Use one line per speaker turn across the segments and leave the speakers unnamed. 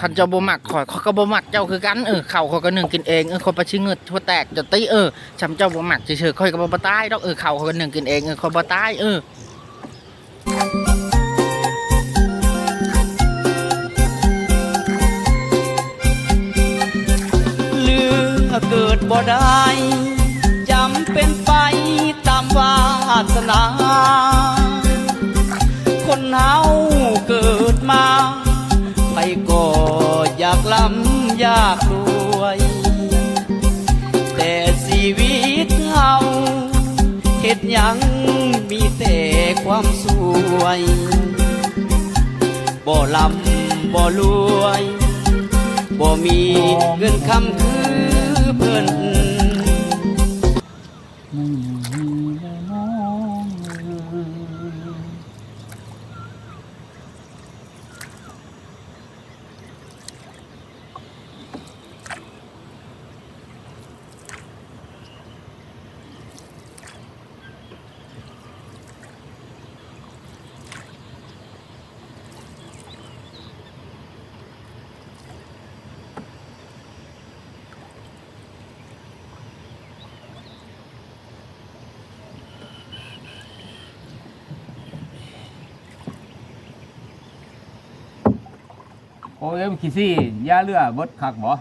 คันเจ้าบ่มักข่อยเขาก็บ่มักเจ้าคือกันเออเข้าเขาก็นึ่งกินเองเออคนประชิงเงิดทั่วแตกจะติเออจำเจ้าบ่มักเฉยๆข่อยก็บ่ตายดอกเออเข้าเขาก็นึ่งกินเองเออข่อยบ่ตายเออ
เลือกเกิดบ่ได้จำเป็นไปตามวาสนา ยังมีแต่ความสวย บ่ลำบ่รวย บ่มีเงินคำคือเพิ่น
โอ้ยขี้ซี่ยาเรือเบิดคักบ่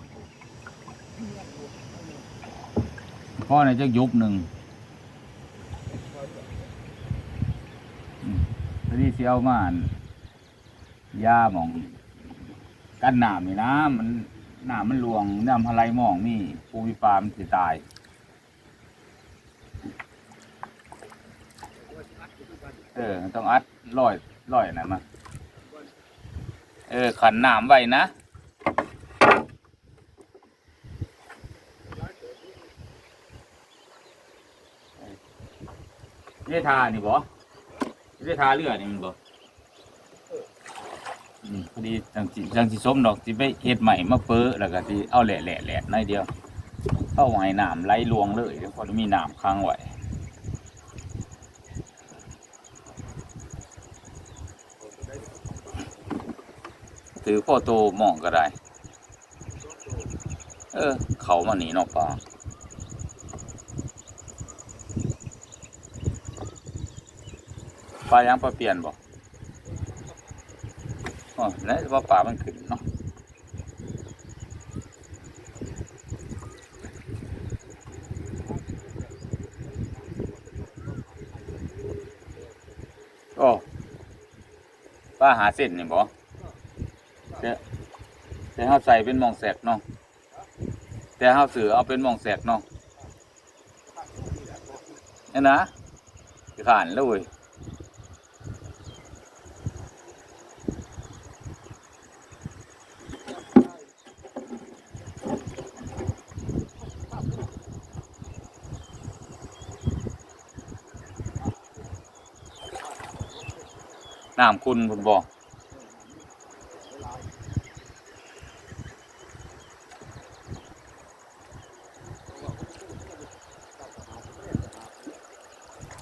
พ่อเนี่ยจะยุบหนึ่งทีนี้สิเอามานยาหมอง กันหนามนี่นะมันหนามมันลวงน้ำอะไรหมองนี่ปูวิปามนสิตายเออต้องอัดร้อยร้อยนะมา เออขันน้ำไว้นะนี่ทานี่บ่นี่ทาเรือนี่มันบ่อืมพอดีจังสิจังสิสมดอกสิไปเฮ็ดใหม่มาเปื้อแล้วก็สิเอาแหล่แหล่แหล่น้อยเดียวเอาไว้น้ำไหลลวงเลยเดี๋ยวพอมีน้ำค้างไว้ ถือพ่อโตมองก็ได้ เออ เขามาหนีนอกป่าปลายังปลาเปลี่ยนบ่อ๋อแล้วว่าปลามันขึ้นเนาะโอ้ปลาหาเส้นนี่บ่แต่ แต่เฮาใส่เป็นมองแสกเนาะแต่เฮาซื้อเอาเป็นมองแสกเนาะนี่นะขานแล้วเว้ยน้ำคุณผมบอก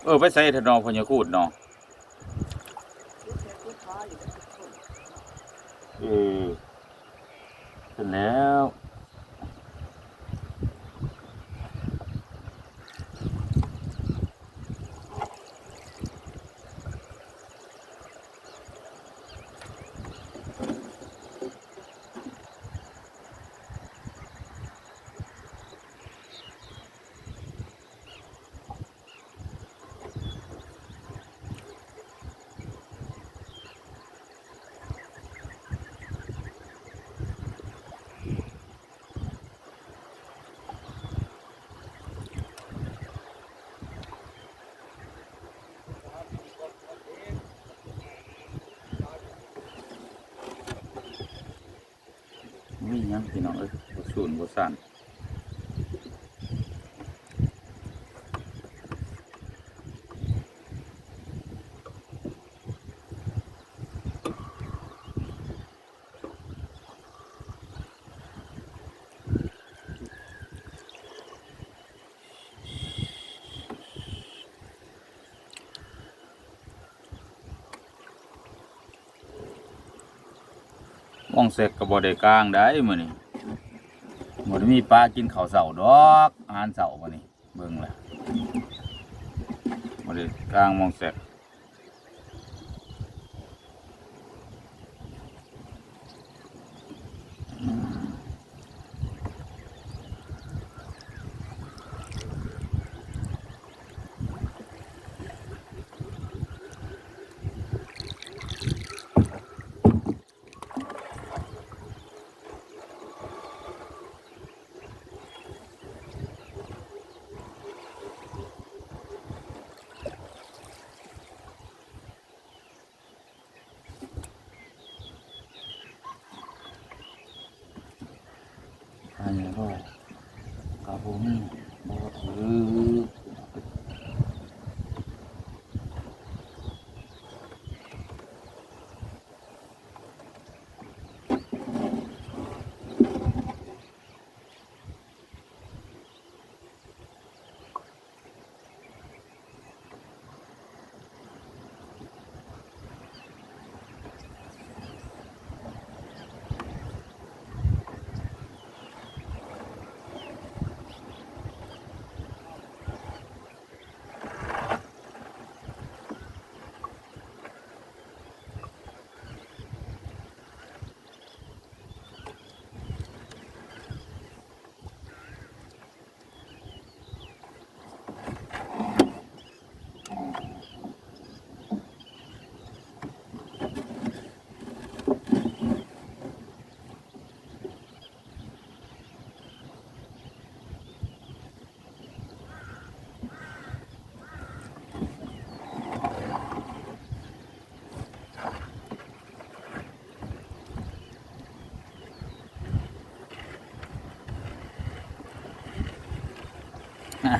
เออไปใส่ถนอพญาคูดเนาะ พี่น้องเอ้ยสูนบ่สันมองเสกกับบอดเด้กลางได้มือนี่ หมดมีปลากินข้าวเสาดอกอาหารเสาวันนี้เบิ่งล่ะบ่ได้กลางมองเสร็จ อันนี้ก็กระผมก็ถือ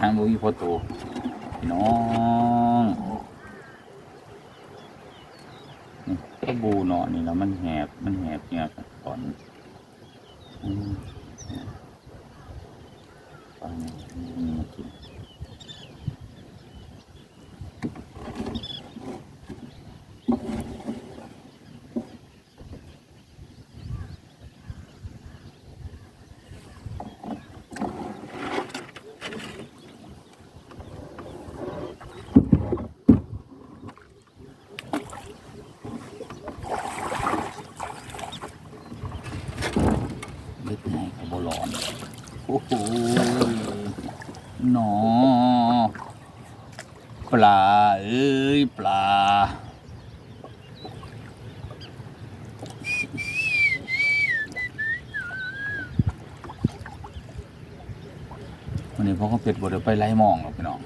าหารบ่มีพอโตพี่น้องก็บูเนาะนี่แล้วมันแหบมันแหบเนี่ยตอนอืมตอนนี้มีกิน ลึกไงกับโบร้อน โอ้โหหนอปลา เอ้ย ปลา วันนี้พ่อเขาเป็ดบไดไปไล่มองหรอกพี่น้อง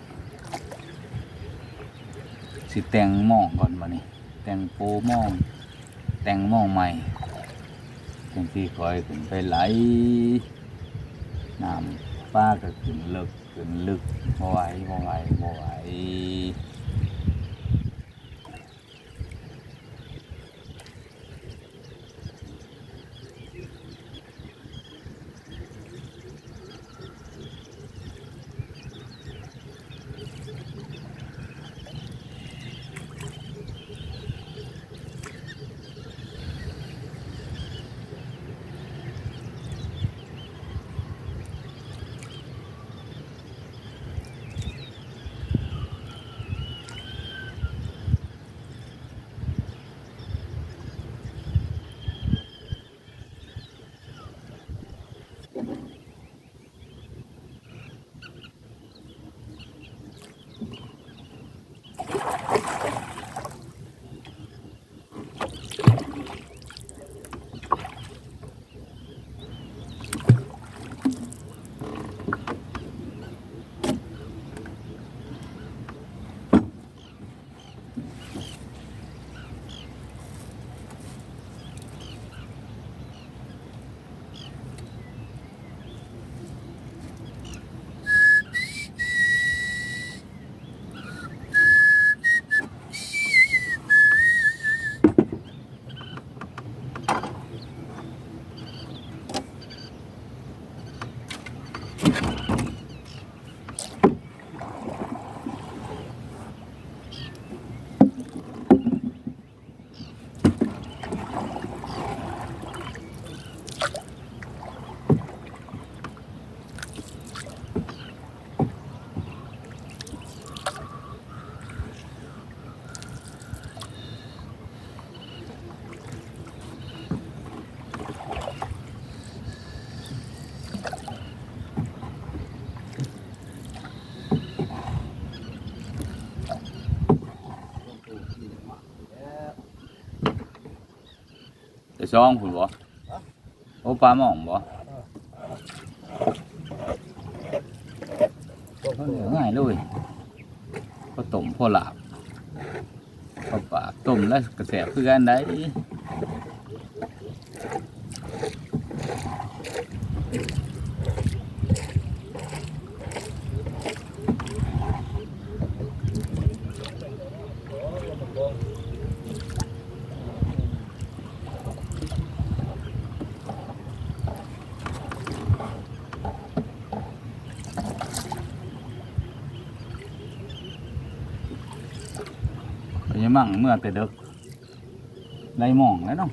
สิแต่งมองก่อนวันนี้ แต่งปูหมอง แต่งมองใหม่จังที่คอยขึ้นไปไหล น้ำป้าก็ขึ้นลึกขึ้นลึกบ่ไหวบ่ไหวบ่ไหว ซองผุนบ่โอ้ปลาหม่องบ่เอาเหลือง่ายเลยก็ต้มพอหลาบพอปลาต้มแล้วกระแสบคือกันได้ ยังมั่งเมื่อแต่เด็กไรหมองแล้วเนาะ